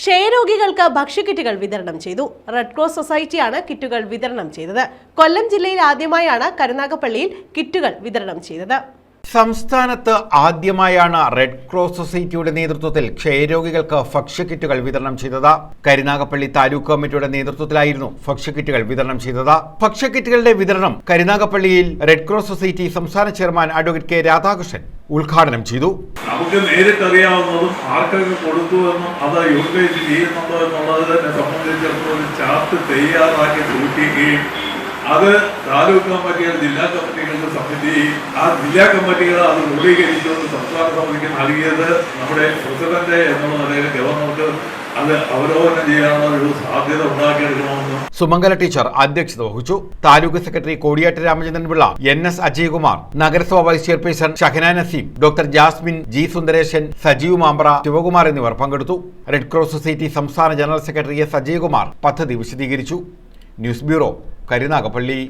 ക്ഷയരോഗികൾക്ക് ഭക്ഷ്യക്കിറ്റുകൾ വിതരണം ചെയ്തു. Red cross സൊസൈറ്റിയാണ് കിറ്റുകൾ വിതരണം ചെയ്തത്. കൊല്ലം ജില്ലയിൽ ആദ്യമായാണ് കരുനാഗപ്പള്ളിയിൽ കിറ്റുകൾ വിതരണം ചെയ്തത്. സംസ്ഥാനത്ത് ആദ്യമായാണ് റെഡ് ക്രോസ് സൊസൈറ്റിയുടെ നേതൃത്വത്തിൽ ക്ഷയരോഗികൾക്ക് ഭക്ഷ്യക്കിറ്റുകൾ വിതരണം ചെയ്തത്. കരുനാഗപ്പള്ളി താലൂക്ക് കമ്മിറ്റിയുടെ നേതൃത്വത്തിലായിരുന്നു ഭക്ഷ്യക്കിറ്റുകൾ വിതരണം ചെയ്തത്. ഭക്ഷ്യക്കിറ്റുകളുടെ വിതരണം കരുനാഗപ്പള്ളിയിൽ റെഡ് ക്രോസ് സൊസൈറ്റി സംസ്ഥാന ചെയർമാൻ അഡ്വക്കേറ്റ് കെ രാധാകൃഷ്ണൻ ഉദ്ഘാടനം ചെയ്തു. നമുക്ക് നേരിട്ടറിയാവുന്നതും ആർക്കൊക്കെ കൊടുത്തു എന്നും അത് യൂട്ടിലൈസ് ചെയ്യുന്നുണ്ടോ എന്നുള്ളത് സംബന്ധിച്ചിടത്തോളം ചാർട്ട് തയ്യാറാക്കി സൂക്ഷിക്കുകയും അത് താലൂക്ക് കമ്മിറ്റികൾ ജില്ലാ കമ്മിറ്റികളുടെ സമിതി ആ ജില്ലാ കമ്മിറ്റികൾ അത് രൂപീകരിച്ചുകൊണ്ട് സംസ്ഥാന സമിതിക്ക് നൽകിയത് നമ്മുടെ പ്രസിഡന്റ് എന്നുള്ള നിലയിൽ ഗവർണർക്ക് ഒരു സാധ്യത സുമംഗല ടീച്ചർ അധ്യക്ഷത വഹിച്ചു. Taluk secretary Kodiyettu Ramachandran Pillai N S Ajaykumar നഗരസഭാ vice chairperson Shahana Naseem doctor Jasmine G Sundaresan Sajeev Mampra Sivakumar എന്നിവർ പങ്കെടുത്തു. റെഡ് ക്രോസ് സൊസൈറ്റി സംസ്ഥാന ജനറൽ സെക്രട്ടറി എസ് അജയ്കുമാർ പദ്ധതി വിശദീകരിച്ചു. News bureau Karunagappally